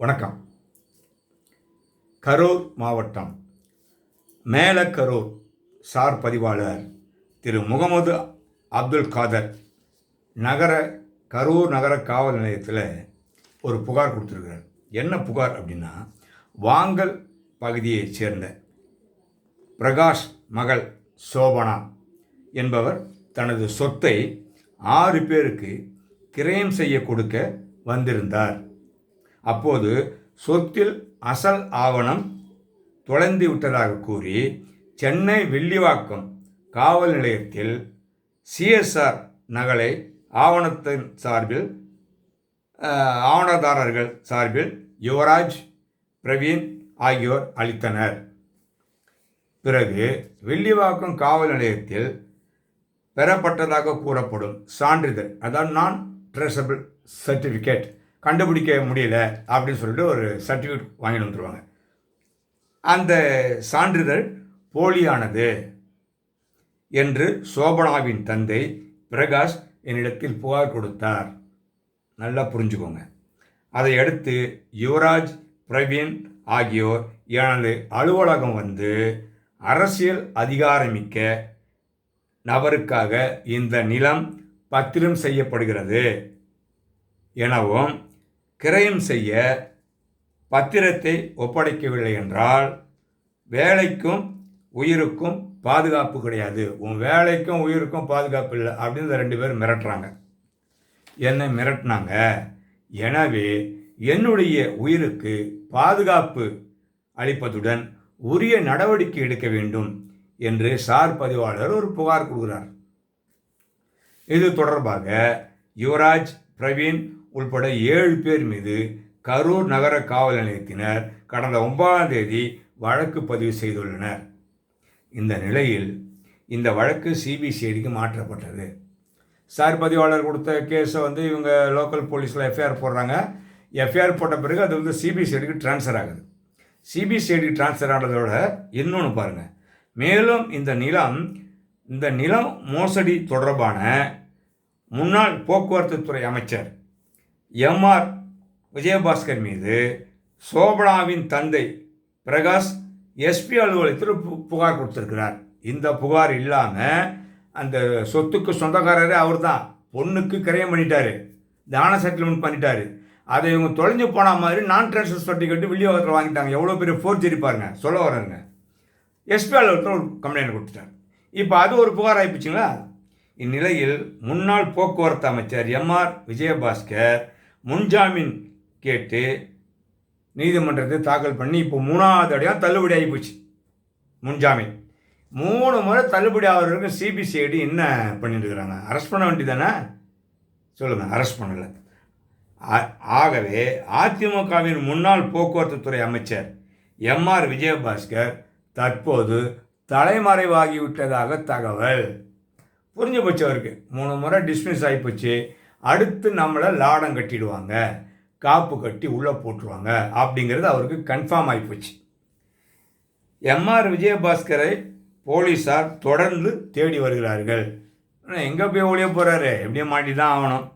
வணக்கம். கரூர் மாவட்டம் மேலக்கரூர் சார் பதிவாளர் திரு முகமது அப்துல் காதர் நகர கரூர் நகர காவல் நிலையத்தில் ஒரு புகார் கொடுத்துருக்கிறார். என்ன புகார் அப்படின்னா வாங்கல் பகுதியைச் சேர்ந்த பிரகாஷ் மகள் சோபனா என்பவர் தனது சொத்தை ஆறு பேருக்கு கிரயம் செய்ய கொடுக்க வந்திருந்தார். அப்போது சொத்தில் அசல் ஆவணம் தொலைந்து விட்டதாக கூறி சென்னை வில்லிவாக்கம் காவல் நிலையத்தில் சிஎஸ்ஆர் நகலை ஆவணத்தின் சார்பில் ஆவணதாரர்கள் சார்பில் யுவராஜ் பிரவீன் ஆகியோர் அளித்தனர். பிறகு வில்லிவாக்கம் காவல் நிலையத்தில் பெறப்பட்டதாக கூறப்படும் சான்றிதழ் அதான் நான் ட்ரெஸபிள் சர்டிஃபிகேட் கண்டுபிடிக்க முடியல அப்படின்னு சொல்லிட்டு ஒரு சர்டிஃபிகேட் வாங்கிட்டு வந்துடுவாங்க அந்த சான்றிதழ் போலியானது என்று சோபனாவின் தந்தை பிரகாஷ் என்னிடத்தில் புகார் கொடுத்தார். நல்லா புரிஞ்சுக்கோங்க. அதை அடுத்து யுவராஜ் பிரவீன் ஆகியோர் எனது அலுவலகம் வந்து அரசியல் அதிகாரமிக்க நபருக்காக இந்த நிலம் பத்திரம் செய்யப்படுகிறது எனவும் கிரயம் செய்ய பத்திரத்தை ஒப்படைக்கவில்லை என்றால் வேலைக்கும் உயிருக்கும் பாதுகாப்பு கிடையாது. உன் வேலைக்கும் உயிருக்கும் பாதுகாப்பு இல்லை அப்படின்னு ரெண்டு பேரும் மிரட்டுறாங்க. என்னை மிரட்டினாங்க. எனவே என்னுடைய உயிருக்கு பாதுகாப்பு அளிப்பதுடன் உரிய நடவடிக்கை எடுக்க வேண்டும் என்று சார் பதிவாளர் ஒரு புகார் கொடுக்கிறார். இது தொடர்பாக யுவராஜ் பிரவீன் உள்பட ஏழு பேர் மீது கரூர் நகர காவல் நிலையத்தினர் கடந்த ஒன்பதாம் தேதி வழக்கு பதிவு செய்துள்ளனர். இந்த நிலையில் இந்த வழக்கு சிபிசிஐடிக்கு மாற்றப்பட்டது. சார் பதிவாளர் கொடுத்த கேஸை வந்து இவங்க லோக்கல் போலீஸில் எஃப்ஐஆர் போடுறாங்க. எஃப்ஐஆர் போட்ட பிறகு அது வந்து சிபிசிஐடிக்கு ட்ரான்ஸ்ஃபர் ஆகுது. சிபிசிஐடி ட்ரான்ஸ்ஃபர் ஆனதோட இன்னொன்று பாருங்கள் மேலும் இந்த நிலம் இந்த நிலம் மோசடி தொடர்பான முன்னாள் போக்குவரத்து துறை அமைச்சர் எம்ஆர் விஜயபாஸ்கர் மீது சோபனாவின் தந்தை பிரகாஷ் எஸ்பி அலுவலகத்தில் பு- புகார் கொடுத்துருக்கிறார். இந்த புகார் இல்லாமல் அந்த சொத்துக்கு சொந்தக்காரரே அவர் தான் பொண்ணுக்கு கிரயம் பண்ணிட்டாரு. தான செட்டில்மெண்ட் பண்ணிட்டாரு. அதை இவங்க தொலைஞ்சு போன மாதிரி நான் ட்ரான்ஸ்ஃபர் சர்டிஃபிகேட் வில்லியோகத்தில் வாங்கிட்டாங்க. எவ்வளோ பெரிய ஃபோர்ஜரி பாருங்க. சொல்ல வரேங்க எஸ்பி அலுவலகத்தில் ஒரு கம்ப்ளைண்ட் கொடுத்துட்டார். இப்போ அது ஒரு புகார் ஆகிப்போச்சுங்களா இந்நிலையில் முன்னாள் போக்குவரத்து அமைச்சர் எம்ஆர் விஜயபாஸ்கர் முன்ஜாமீன் கேட்டு நீதிமன்றத்தை தாக்கல் பண்ணி இப்போ மூணாவது அடையாக தள்ளுபடி ஆகிப்போச்சு முன்ஜாமீன். மூணு முறை தள்ளுபடி ஆகிறவருக்கும் சிபிசிஐடி என்ன பண்ணிட்டு இருக்கிறாங்க அரெஸ்ட் பண்ண வேண்டியதானே சொல்லுங்கள் அரெஸ்ட் பண்ணலை. ஆ- ஆகவே அதிமுகவின் முன்னாள் போக்குவரத்து துறை அமைச்சர் எம்ஆர் விஜயபாஸ்கர் தற்போது தலைமறைவாகிவிட்டதாக தகவல். புரிஞ்சு போச்சு அவருக்கு. மூணு முறை டிஸ்மிஸ் ஆகிப்போச்சு அடுத்து நம்மளை லாடம் கட்டிடுவாங்க. காப்பு கட்டி உள்ளே போட்டுருவாங்க. அப்படிங்கிறது அவருக்கு கன்ஃபார்ம் ஆகிப்போச்சு எம்ஆர் விஜயபாஸ்கரை போலீஸார் தொடர்ந்து தேடி வருகிறார்கள். எங்கே போய் ஒளிய போகிறாரு எப்படியும் மாட்டி தான் ஆகணும்.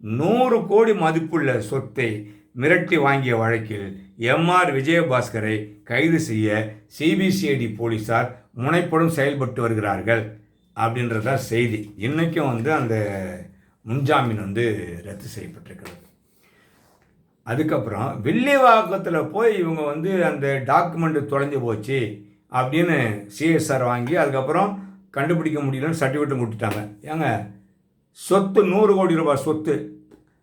நூறு கோடி மதிப்புள்ள சொத்தை மிரட்டி வாங்கிய வழக்கில் எம்ஆர் விஜயபாஸ்கரை கைது செய்ய சிபிசிஐடி போலீஸார் முனைப்படும் செயல்பட்டு வருகிறார்கள். அப்படின்றதான் செய்தி. இன்றைக்கும் வந்து அந்த முன்ஜாமீன் வந்து ரத்து செய்யப்பட்டிருக்கிறது. அதுக்கப்புறம் வில்லிவாக்கத்தில் போய் இவங்க வந்து அந்த டாக்குமெண்ட் தொலைஞ்சு போச்சு அப்படின்னு சிஎஸ்ஆர் வாங்கி அதுக்கப்புறம் கண்டுபிடிக்க முடியலன்னு சர்டிஃபிகேட்டும் கொடுத்துட்டாங்க. ஏங்க சொத்து நூறு கோடி ரூபாய் சொத்து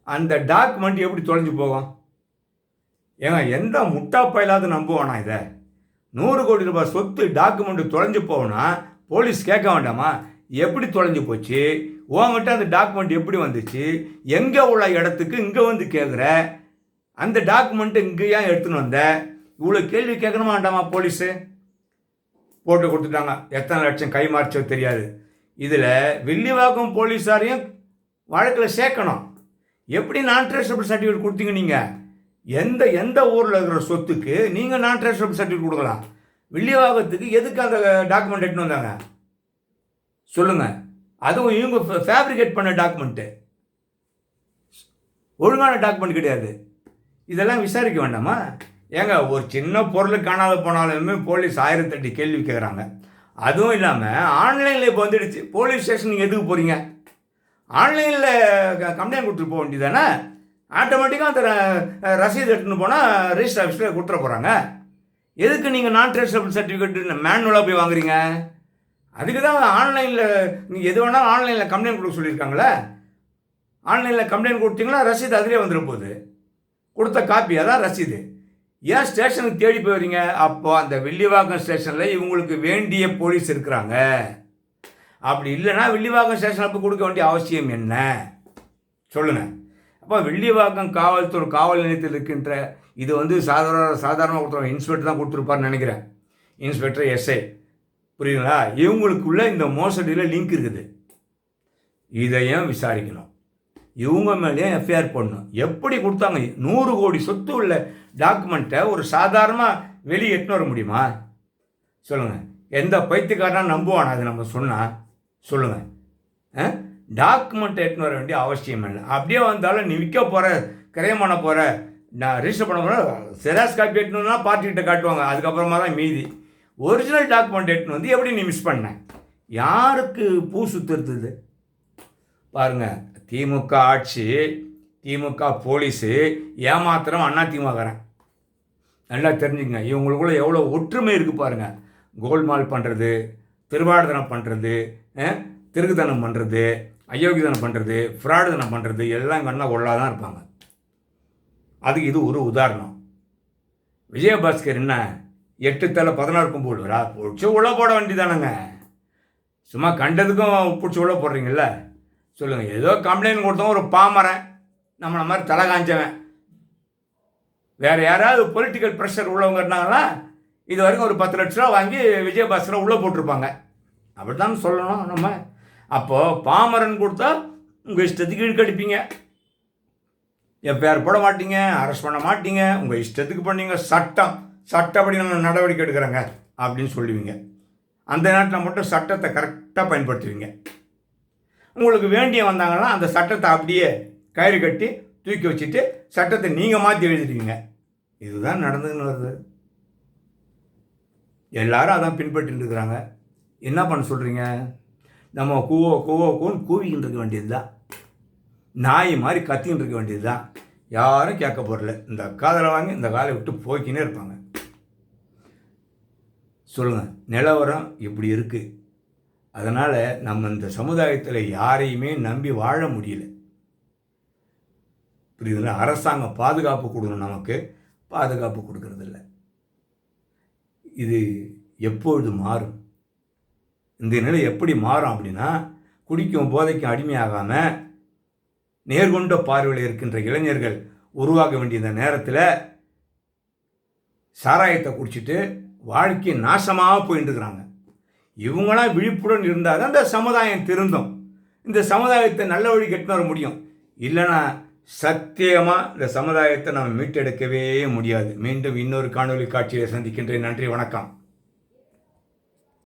அந்த டாக்குமெண்ட் எப்படி தொலைஞ்சு போகும்? ஏங்க எந்த முட்டா பயிலாவது நம்புவானா இதை? நூறு கோடி ரூபாய் சொத்து டாக்குமெண்ட் தொலைஞ்சு போகணும்னா போலீஸ் கேட்க வேண்டாமா? எப்படி தொலைஞ்சு போச்சு? உங்ககிட்ட அந்த டாக்குமெண்ட் எப்படி வந்துச்சு? எங்கே உள்ள இடத்துக்கு இங்கே வந்து கேட்குற அந்த டாக்குமெண்ட்டு இங்கே ஏன் எடுத்துன்னு வந்த? இவ்வளோ கேள்வி கேட்கணுமா வேண்டாமா போலீஸு போட்டு கொடுத்துட்டாங்க. எத்தனை லட்சம் கை மாறிச்சோ தெரியாது. இதில் வில்லிவாக்கம் போலீஸாரையும் வழக்கில் சேர்க்கணும். எப்படி நான் ட்ரேசபிள் சர்டிஃபிகேட் கொடுத்தீங்க நீங்கள் எந்த எந்த ஊரில் இருக்கிற சொத்துக்கு நீங்கள் நான் ட்ரேசபிள் சர்டிஃபிகேட் கொடுக்கலாம். வில்லிவாக்கத்துக்கு எதுக்கு அந்த டாக்குமெண்ட் எடுத்துன்னு வந்தாங்க? சொல்லுங்கள் அதுவும் இவங்க ஃபேப்ரிகேட் பண்ண டாக்குமெண்ட்டு ஒழுங்கான டாக்குமெண்ட் கிடையாது. இதெல்லாம் விசாரிக்க வேண்டாமா? ஏங்க ஒரு சின்ன பொருள் காணாத போனாலுமே போலீஸ் ஆயிரத்தெட்டு கேள்வி கேட்குறாங்க அதுவும் இல்லாமல் ஆன்லைனில் இப்போ வந்துடுச்சு. போலீஸ் ஸ்டேஷன் நீங்கள் எதுக்கு போகிறீங்க ஆன்லைனில் கம்ப்ளைண்ட் கொடுத்துட்டு போக வேண்டியதானே ஆட்டோமேட்டிக்காக அந்த ரசீது எடுத்துன்னு போனால் ரெஜிஸ்டர் ஆஃபீஸில் கொடுத்துட போகிறாங்க எதுக்கு நீங்கள் நான் ட்ரேசபிள் சர்டிஃபிகேட் மேனுவலாக போய் வாங்குறீங்க? அதுக்கு தான் ஆன்லைனில் நீங்கள் எது வேணாலும் ஆன்லைனில் கம்ப்ளைண்ட் கொடுக்க சொல்லியிருக்காங்களே? ஆன்லைனில் கம்ப்ளைண்ட் கொடுத்தீங்கன்னா ரசீது அதிலே வந்துட போகுது. கொடுத்த காப்பி அதான் ரசீது. ஏன் ஸ்டேஷனுக்கு தேடி போயிடுறீங்க அப்போ அந்த வெள்ளிவாக்கம் ஸ்டேஷனில் இவங்களுக்கு வேண்டிய போலீஸ் இருக்கிறாங்க. அப்படி இல்லைன்னா வெள்ளிவாக்கம் ஸ்டேஷனில் போய் கொடுக்க வேண்டிய அவசியம் என்ன? சொல்லுங்கள் அப்போ வெள்ளிவாக்கம் காவல்துறை காவல் நிலையத்தில் இருக்கின்ற இது வந்து சாதாரண சாதாரணமாக கொடுத்துருவாங்க. இன்ஸ்பெக்டர் தான் கொடுத்துருப்பாருன்னு நினைக்கிறேன். இன்ஸ்பெக்டர் எஸ்ஐ புரியுங்களா இவங்களுக்குள்ள இந்த மோசடியில் லிங்க் இருக்குது. இதையும் விசாரிக்கணும். இவங்க மேலேயும் எஃப்ஐஆர் பண்ணணும் எப்படி கொடுத்தாங்க? நூறு கோடி சொத்து உள்ள டாக்குமெண்ட்டை ஒரு சாதாரணமாக வெளியே எட்டுன்னு வர முடியுமா? சொல்லுங்கள் எந்த பைத்தியக்காரனா நம்புவானா? அது நம்ம சொன்னால் சொல்லுங்கள் டாக்குமெண்ட் எட்டுன்னு வர வேண்டிய அவசியம் இல்லை. அப்படியே வந்தாலும் நீ விற்க போகிற கிரயம் பண்ண போகிற நான் ரிஜிஸ்டர் பண்ண போகிறேன் செராஸ் காப்பி எட்டுனா பார்ட்டிகிட்ட காட்டுவாங்க. அதுக்கப்புறமா தான் மீதி. ஒரிஜினல் டாக்குமெண்ட் எட்டுன்னு வந்து எப்படி நீ மிஸ் பண்ண? யாருக்கு பூ சுத்துறது? பாருங்க திமுக ஆட்சி திமுக போலீஸு ஏமாத்திரம் அண்ணா திமுகறேன் நல்லா தெரிஞ்சுங்க இவங்களுக்குள்ள எவ்வளோ ஒற்றுமை இருக்குது பாருங்க. கோல்மால் பண்ணுறது திருவாடுதனம் பண்ணுறது திருகுதனம் பண்ணுறது அயோக்கியதனம் பண்ணுறது ஃப்ராடுதனம் பண்ணுறது எல்லாம் கண்ணா ஒள்ளா தான் இருப்பாங்க. அதுக்கு இது ஒரு உதாரணம். விஜயபாஸ்கர் என்ன? எட்டு தலை பதினாறு கும்பு விடுவரா? பிடிச்சி உள்ள போட வேண்டியதானங்க. சும்மா கண்டதுக்கும் பிடிச்சி உள்ள போடுறீங்கல்ல? சொல்லுங்கள் ஏதோ கம்ப்ளைண்ட் கொடுத்தோம் ஒரு பாமரன் நம்மளை மாதிரி தலை காஞ்சவன். வேறு யாராவது பொலிட்டிக்கல் ப்ரெஷர் உள்ளவங்க இருந்தாங்களா இது வரைக்கும் ஒரு பத்து லட்ச ரூபா வாங்கி விஜயபாஸ்கரை உள்ளே போட்டிருப்பாங்க. அப்படித்தான் சொல்லணும் நம்ம. அப்போது பாமரன் கொடுத்தா உங்கள் இஷ்டத்துக்கு இழுக்கடிப்பீங்க எஃப்ஐஆர் போட மாட்டீங்க அரெஸ்ட் பண்ண மாட்டீங்க உங்கள் இஷ்டத்துக்கு பண்ணீங்க சட்டம். சட்டப்படி நான் நடவடிக்கை எடுக்கிறேங்க அப்படின்னு சொல்லுவீங்க. அந்த நேரத்தில் மட்டும் சட்டத்தை கரெக்டாக பயன்படுத்துவீங்க. உங்களுக்கு வேண்டிய வந்தாங்கன்னா அந்த சட்டத்தை அப்படியே கயிறு கட்டி தூக்கி வச்சுட்டு சட்டத்தை நீங்கள் மாற்றி எழுதிடுவீங்க. இதுதான் நடந்துன்னு வருது. எல்லாரும் அதான் பின்பற்றிட்டு இருக்கிறாங்க. என்ன பண்ண சொல்கிறீங்க நம்ம கூவோ கூவோ கூன்னு கூவிக்கிட்டு இருக்க வேண்டியது தான் நாய் மாதிரி கத்திக்கிட்டு இருக்க வேண்டியது தான் யாரும் கேட்க போகிறல இந்த காதலை வாங்கி இந்த காலை விட்டு போய்க்கினே இருப்பாங்க. சொல்லுங்கள் நிலவரம் இப்படி இருக்குது அதனால் நம்ம இந்த சமுதாயத்தில் யாரையுமே நம்பி வாழ முடியல. புரியுதுங்களா? அரசாங்கம் பாதுகாப்பு கொடுக்கணும் நமக்கு. பாதுகாப்பு கொடுக்கறதில்ல இது எப்பொழுது மாறும்? இந்த நிலை எப்படி மாறும் அப்படின்னா குடிக்கும் போதைக்கும் அடிமையாகாமல் நேர்கொண்ட பார்வையில் இருக்கின்ற இளைஞர்கள் உருவாக வேண்டிய இந்த நேரத்தில் சாராயத்தை குடிச்சிட்டு வாழ்க்கை நாசமாக போயிட்டு இருக்கிறாங்க இவங்களாம் விழிப்புடன் இருந்தால் தான் இந்த சமுதாயம் திருந்தும். இந்த சமுதாயத்தை நல்ல வழி கெட்டு வர முடியும். இல்லைன்னா சத்தியமாக இந்த சமுதாயத்தை நம்ம மீட்டெடுக்கவே முடியாது. மீண்டும் இன்னொரு காணொளி காட்சியை சந்திக்கின்றேன். நன்றி வணக்கம்.